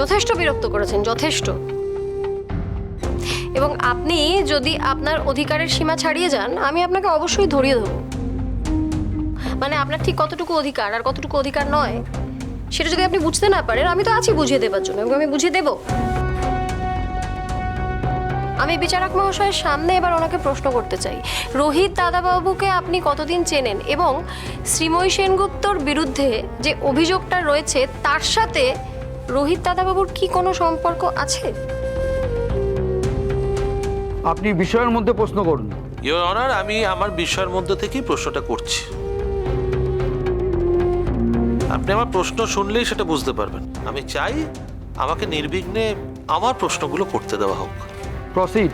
যথেষ্ট বিরক্ত করেছেন, যথেষ্ট। এবং আপনি যদি আপনার অধিকারের সীমা ছাড়িয়ে যান, আমি আপনাকে অবশ্যই ধরিয়ে দেবো মানে আপনার ঠিক কতটুকু অধিকার আর কতটুকু অধিকার নয়, সেটা যদি আপনি বুঝতে না পারেন, আমি তো আছি বুঝিয়ে দেবার জন্য, এবং আমি বুঝিয়ে দেব। আমি বিচারক মহাশয়ের সামনে এবার ওনাকে প্রশ্ন করতে চাই। রোহিত দাদাবাবুকে আপনি কতদিন চেনেন? এবং শ্রীময়ী সেনগুপ্তর বিরুদ্ধে যে অভিযোগটা রয়েছে, তার সাথে রোহিত দাদাবাবুর কি কোনো সম্পর্ক আছে? আপনি বিষয়ের মধ্যে প্রশ্ন করুন। ইওর অনার আমি আমার বিষয়ের মধ্যে থেকেই প্রশ্নটা করছি। আপনি আমার প্রশ্ন শুনলেই সেটা বুঝতে পারবেন। আমি চাই আমাকে নির্বিঘ্নে আমার প্রশ্নগুলো করতে দেওয়া হোক। প্রসিড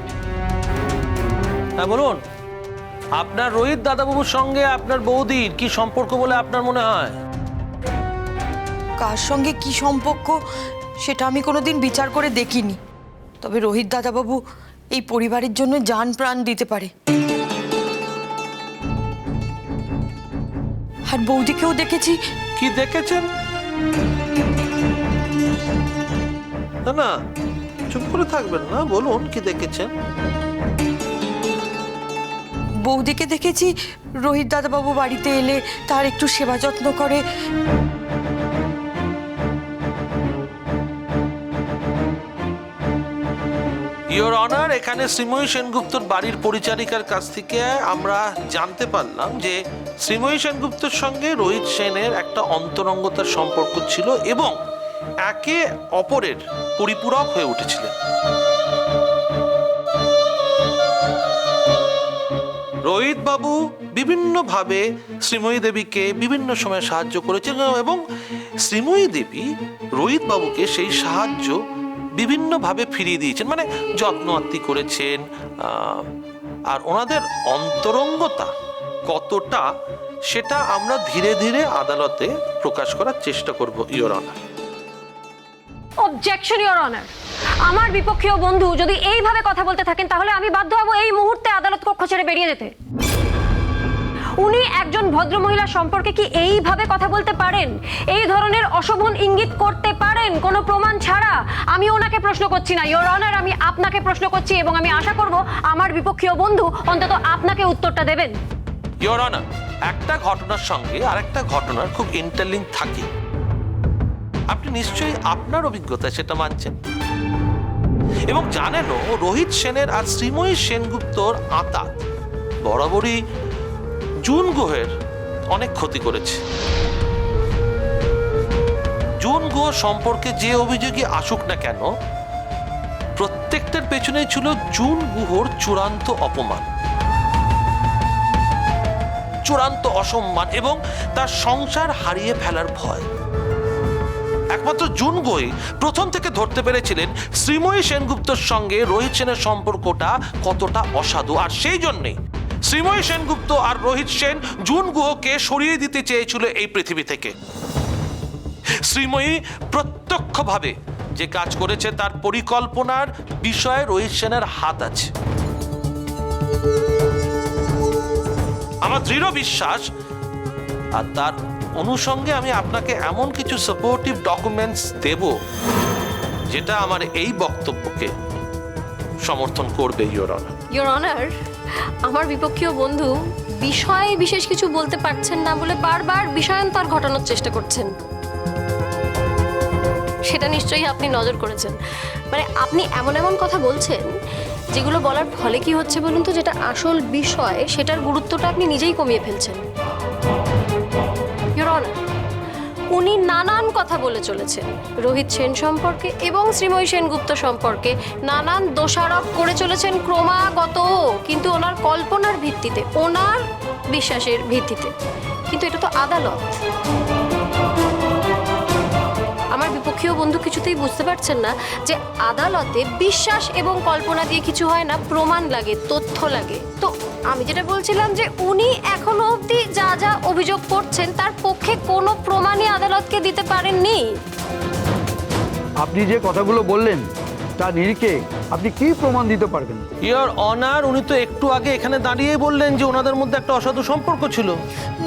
হ্যাঁ বলুন। আপনার রোহিত দাদাবাবুর সঙ্গে আপনার বৌদির কি সম্পর্ক বলে আপনার মনে হয়? কার সঙ্গে কি সম্পর্ক সেটা আমি কোনোদিন বিচার করে দেখিনি। তবে রোহিত দাদাবাবু এই পরিবারের জন্য যান প্রাণ দিতে পারে। আর বৌদিকেও দেখেছি। কি দেখেছেন? না না চুপ করে থাকবেন না বলুন কি দেখেছেন? বৌদিকে দেখেছি রোহিত দাদাবাবু বাড়িতে এলে তার একটু সেবা যত্ন করে। ইওর অনার এখানে শ্রীময়ী সেনগুপ্তর বাড়ির পরিচারিকার কাছ থেকে আমরা জানতে পারলাম যে শ্রীময়ী সেনগুপ্তর সঙ্গে রোহিত সেনের একটা অন্তরঙ্গতার সম্পর্ক ছিল এবং একে অপরের পরিপূরক হয়ে উঠেছিলেন। রোহিত বাবু বিভিন্নভাবে শ্রীময়ী দেবীকে বিভিন্ন সময় সাহায্য করেছেন এবং শ্রীময়ী দেবী রোহিত বাবুকে সেই সাহায্য বিভিন্নভাবে ফিরিয়ে দিয়েছেন মানে যত্ন আত্তি করেছেন আর ওনাদের অন্তরঙ্গতা কতটা সেটা আমরা ধীরে ধীরে আদালতে প্রকাশ করার চেষ্টা করব your honour objection your honour আমার বিপক্ষীয় বন্ধু, যদি এইভাবে কথা বলতে থাকেন, তাহলে আমি বাধ্য হব এই মুহূর্তে আদালত কক্ষ ছেড়ে বেরিয়ে যেতে। একজন ভদ্রমহিলা সম্পর্কে কি এইভাবে কথা বলতে পারেন? এই ধরনের অশোভন ইঙ্গিত করতে পারেন? কোনো প্রমাণ ছাড়া? আমি ওনাকে প্রশ্ন করছি না। ইওর অনার আমি আপনাকে প্রশ্ন করছি এবং আমি আশা করব আমার বিপক্ষীয় বন্ধু অন্তত আপনাকে উত্তরটা দেবেন। ইওর অনার একটা ঘটনার সঙ্গে আরেকটা ঘটনার খুব ইন্টারলিঙ্ক থাকে। আপনি নিশ্চয়ই আপনার অভিজ্ঞতায় সেটা মানছেন। এবং জানেনও রোহিত সেনের আর শ্রীময়ী সেনগুপ্তর আতা। বরাবরই জুন গুহের অনেক ক্ষতি করেছে। জুন গুহ সম্পর্কে যে অভিযোগই আসুক না কেন, প্রত্যেকটার পেছনেই ছিল জুন গুহর চূড়ান্ত অপমান। চূড়ান্ত অসম্মান এবং তার সংসার হারিয়ে ফেলার ভয়। একমাত্র জুন গোই প্রথম থেকে ধরতে পেরেছিলেন শ্রীময়ী সেনগুপ্তর সঙ্গে রোহিত সেনের সম্পর্কটা কতটা অসাধু, আর সেই জন্যেই শ্রীময়ী সেনগুপ্ত আর রোহিত সেন জুন গুহকে সরিয়ে দিতে চেয়েছিল এই পৃথিবী থেকে। শ্রীময়ী প্রত্যক্ষভাবে যে কাজ করেছে তার পরিকল্পনার বিষয়ে রোহিত সেনের হাত আছে। আমার দৃঢ় বিশ্বাস আর তার অনুষঙ্গে আমি আপনাকে এমন কিছু সাপোর্টিভ ডকুমেন্টস দেব, যেটা আমার এই বক্তব্যকে সমর্থন করবে ইওর অনার অনার আমার বিপক্ষীয় বন্ধু বিষয়ে বিশেষ কিছু বলতে পারছেন না বলে বারবার বিষয়ান্তর ঘটানোর চেষ্টা করছেন। সেটা নিশ্চয়ই আপনি নজর করেছেন। মানে আপনি এমন এমন কথা বলছেন যেগুলো বলার ফলে কি হচ্ছে বলুন তো, যেটা আসল বিষয়, সেটার গুরুত্বটা আপনি নিজেই কমিয়ে ফেলছেন। উনি নানান কথা বলে চলেছেন। রোহিত সেন সম্পর্কে এবং শ্রীময়ী সেনগুপ্ত সম্পর্কে নানান দোষারোপ করে চলেছেন ক্রমাগত, কিন্তু ওনার কল্পনার ভিত্তিতে, ওনার বিশ্বাসের ভিত্তিতে। কিন্তু এটা তো আদালত। আমার বিপক্ষীয় বন্ধু কিছুতেই বুঝতে পারছেন না যে আদালতে বিশ্বাস এবং কল্পনা দিয়ে কিছু হয় না, প্রমাণ লাগে, তথ্য লাগে। তো আমি যেটা বলছিলাম যে উনি এখনও অবধি যা যা অভিযোগ করছেন তার পক্ষে কোনো প্রমাণই আদালতকে দিতে পারেননি। আপনি যে কথাগুলো বললেন তার নিরিখে আপনি কি প্রমাণ দিতে পারবেন? ইয়োর অনার উনি তো একটু আগে এখানে দাঁড়িয়ে বললেন যে ওনাদের মধ্যে একটা অসাধু সম্পর্ক ছিল।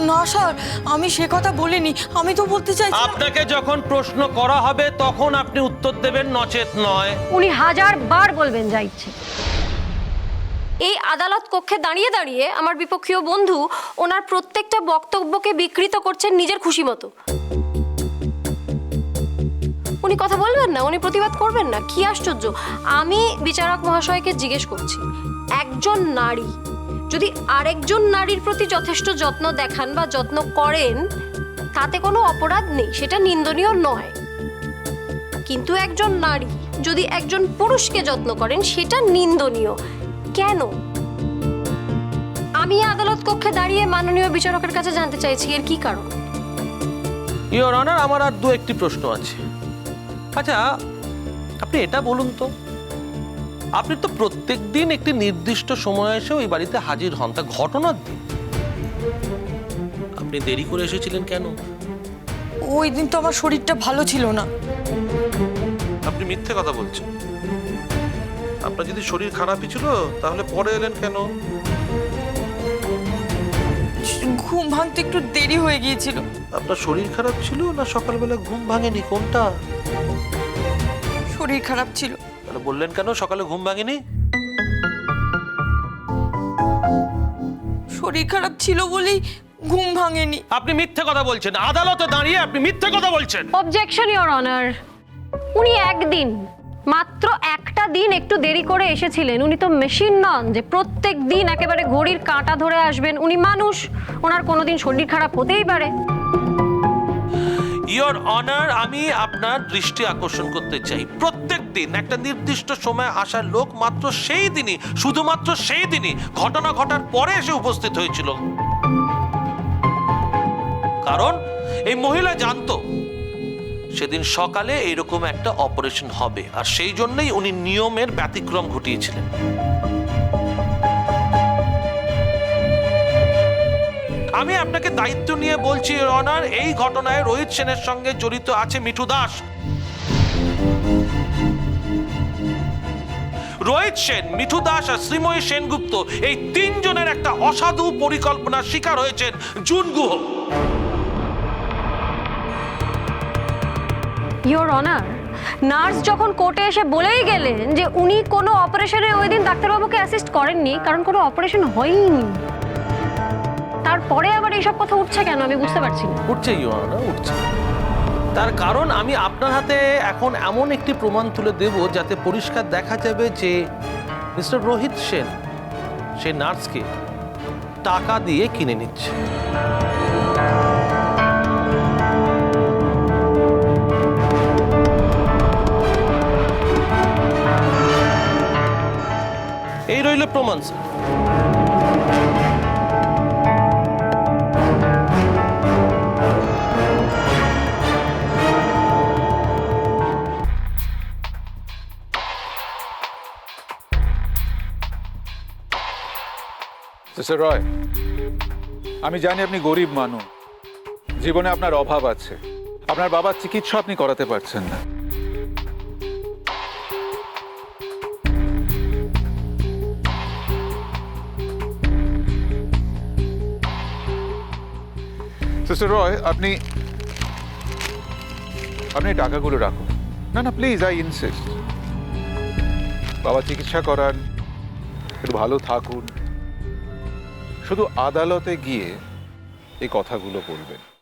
না স্যার আমি সে কথা বলিনি। আমি তো বলতে চাই আপনাকে যখন প্রশ্ন করা হবে তখন আপনি উত্তর দেবেন নচেত নয়। উনি হাজার বার বলবেন যা ইচ্ছে। এই আদালত কক্ষে দাঁড়িয়ে দাঁড়িয়ে আমার বিপক্ষীয় বন্ধু ওনার প্রত্যেকটা বক্তব্যকে বিকৃত করছেন নিজের খুশি মতো। উনি কথা বলবেন না? উনি প্রতিবাদ করবেন না? কি আশ্চর্য। আমি বিচারক মহাশয়কে জিজ্ঞেস করছি, একজন নারী, যদি আরেকজন নারীর প্রতি যথেষ্ট যত্ন দেখান বা যত্ন করেন, তাতে কোনো অপরাধ নেই, সেটা নিন্দনীয় নয়। কিন্তু একজন নারী যদি একজন পুরুষকে যত্ন করেন, সেটা নিন্দনীয়। কেন? আমি আদালত কক্ষে দাঁড়িয়ে মাননীয় বিচারকের কাছে জানতে চাইছি এর কি কারণ? ইয়োর অনার আমার আর দু একটি প্রশ্ন আছে। আচ্ছা আপনি এটা বলুন তো। আপনি তো প্রত্যেক দিন একটি নির্দিষ্ট সময় এসে ওই বাড়িতে হাজির হন তা ঘটনার দিন আপনি দেরি করে এসেছিলেন কেন? ওই দিন তো আমার শরীরটা ভালো ছিল না। আপনি মিথ্যে কথা বলছেন। আপনার যদি শরীর খারাপই ছিল তাহলে পরে এলেন কেন? ঘুম ভাঙতে একটু দেরি হয়ে গিয়েছিল। আপনার শরীর খারাপ ছিল না সকালবেলা ঘুম ভাঙেনি? কোনটা? শরীর খারাপ ছিল। তাহলে বললেন কেন সকালে ঘুম ভাঙেনি? শরীর খারাপ ছিল বলেই ঘুম ভাঙেনি। আপনি মিথ্যে কথা বলছেন। আদালতে দাঁড়িয়ে আপনি মিথ্যে কথা বলছেন। অবজেকশন ইওর অনার উনি একদিন মাত্র একটা দিন একটু দেরি করে এসেছিলেন। উনি তো মেশিন নন যে প্রত্যেক দিন একেবারে ঘড়ির কাঁটা ধরে আসবেন। উনি মানুষ, ওনার কোনোদিন শরীর খারাপ হতেই পারে। ইয়োর অনার আমি আপনার দৃষ্টি আকর্ষণ করতে চাই। প্রত্যেক দিন একটা নির্দিষ্ট সময় আসার লোক মাত্র সেই দিনই, শুধুমাত্র সেই দিনই ঘটনা ঘটার পরে এসে উপস্থিত হয়েছিল। কারণ এই মহিলা জানতো সেদিন সকালে এইরকম একটা অপারেশন হবে, আর সেই জন্যই উনি নিয়মের ব্যতিক্রম ঘটিয়েছিলেন। আমি আপনাকে দায়িত্ব নিয়ে বলছি অনার এই ঘটনায় রোহিত সেনের সঙ্গে জড়িত আছে মিঠু দাস। রোহিত সেন, মিঠু দাস আর শ্রীময়ী সেনগুপ্ত এই তিনজনের একটা অসাধু পরিকল্পনার শিকার হয়েছেন June Guha. Your honour nurse যখন কোর্টে এসে বলেই গেলেন যে উনি কোনো অপারেশনে ওই দিন ডাক্তারবাবুকে অ্যাসিস্ট করেননি, কারণ কোনো অপারেশন হয়নি। তারপরে আবার এইসব কথা উঠছে কেন? আমি বুঝতে পারছি না। উঠছে ইয়োনা উঠছে। তার কারণ আমি আপনার হাতে এখন এমন একটি প্রমাণ তুলে দেব যাতে পরিষ্কার দেখা যাবে যে মিস্টার রোহিত সেন, সে নার্সকে টাকা দিয়ে কিনে নিচ্ছে। রইল প্রমাণ, স্যার। রয়, আমি জানি আপনি গরিব মানুষ। জীবনে আপনার অভাব আছে। আপনার বাবার চিকিৎসা আপনি করাতে পারছেন না। সিস্টার রয় আপনি আপনি টাকাগুলো রাখুন। না না প্লিজ আই ইনসিস্ট বাবা, চিকিৎসা করান, একটু ভালো থাকুন। শুধু আদালতে গিয়ে এই কথাগুলো বলবেন।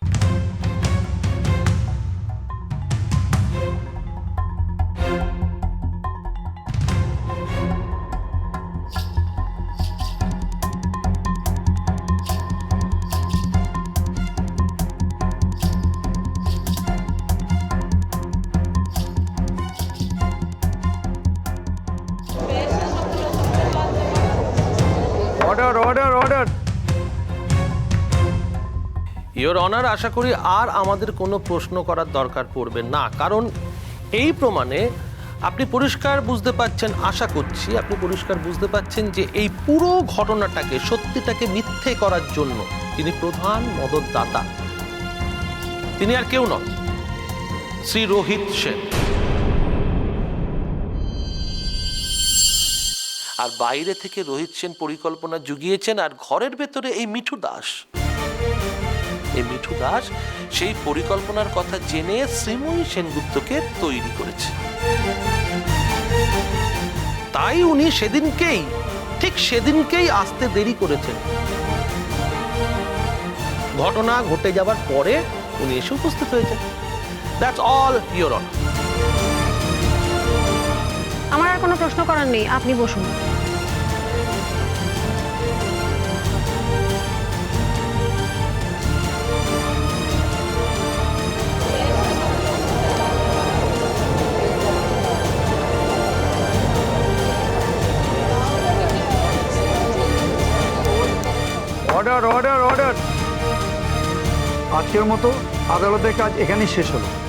Order order order your honour আশা করি আর আমাদের কোনো প্রশ্ন করার দরকার পড়বে না। কারণ এই প্রমাণে আপনি পরিষ্কার বুঝতে পাচ্ছেন, আশা করছি আপনি পরিষ্কার বুঝতে পাচ্ছেন যে এই পুরো ঘটনাটাকে, সত্যিটাকে মিথ্যে করার জন্য তিনি প্রধান মদতদাতা। তিনি আর কেউ নন, শ্রী রোহিত সেন। আর বাইরে থেকে রোহিত সেন পরিকল্পনা জুগিয়েছেন আর ঘরের ভেতরে এই মিঠু দাস। এই মিঠু দাস সেই পরিকল্পনার কথা জেনে শ্রীময়ী সেনগুপ্তকে তৈরি করেছে। তাই উনি সেদিনকেই, ঠিক সেদিনকেই আসতে দেরি করেছেন। ঘটনা ঘটে যাবার পরে উনি এসে উপস্থিত হয়েছেন। দ্যাটস অল ইউর অন করার নেই আপনি বসুন। অর্ডার অর্ডার অর্ডার আজকের মতো আদালতের কাজ এখানেই শেষ হলো।